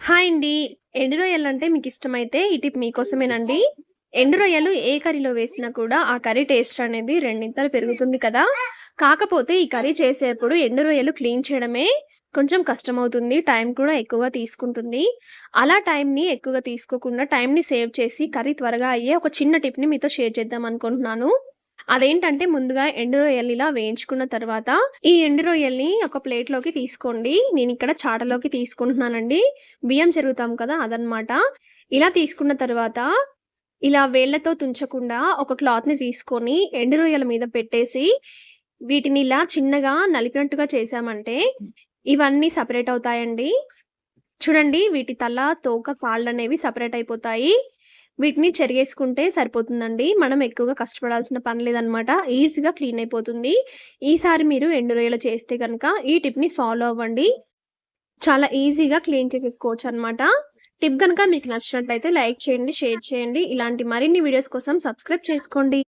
Hi అండి. ఎండు రొయ్యలంటే మీకిష్టమైతే ఈ టిప్ మీకోసమేనండి. ఎండు రొయ్యలు ఏ కర్రీలో వేసినా కూడా ఆ కర్రీ టేస్ట్ అనేది రెండింతలు పెరుగుతుంది కదా! కాకపోతే ఈ కర్రీ చేసేప్పుడు ఎండు రొయ్యలు క్లీన్ చేయడమే కొంచెం కష్టమవుతుంది. టైం కూడా ఎక్కువగా తీసుకుంటుంది. అలా టైంని ఎక్కువగా తీసుకోకుండా టైంని సేవ్ చేసి కర్రీ త్వరగా అయ్యే ఒక చిన్న టిప్‌ని మీతో షేర్ చేద్దాం అనుకుంటున్నాను. అదేంటంటే ముందుగా ఎండు రొయ్యల్ని ఇలా వేయించుకున్న తర్వాత ఈ ఎండు రొయ్యల్ని ఒక ప్లేట్‌లోకి తీసుకోండి. నేను ఇక్కడ చాటలోకి తీసుకుంటున్నానండి. బియ్యం జరుగుతాం కదా! అదనమాట. ఇలా తీసుకున్న తర్వాత ఇలా వేళ్ళతో తుంచకుండా ఒక క్లాత్‌ని తీసుకొని ఎండు రొయ్యల మీద పెట్టేసి వీటిని ఇలా చిన్నగా నలిపినట్టుగా చేశామంటే ఇవన్నీ సపరేట్ అవుతాయండి. చూడండి వీటి తల, తోక, కాళ్ళనేవి సెపరేట్ అయిపోతాయి. వీటిని చెరిగేసుకుంటే సరిపోతుందండి. మనం ఎక్కువగా కష్టపడాల్సిన పని లేదనమాట. ఈజీగా క్లీన్ అయిపోతుంది. ఈసారి మీరు ఎండు రొయ్యలు చేస్తే కనుక ఈ టిప్‌ని ఫాలో అవ్వండి. చాలా ఈజీగా క్లీన్ చేసేసుకోవచ్చు అనమాట టిప్ గనక మీకు నచ్చినట్లయితే లైక్ చేయండి, షేర్ చేయండి. ఇలాంటి మరిన్ని వీడియోస్ కోసం సబ్స్క్రైబ్ చేసుకోండి.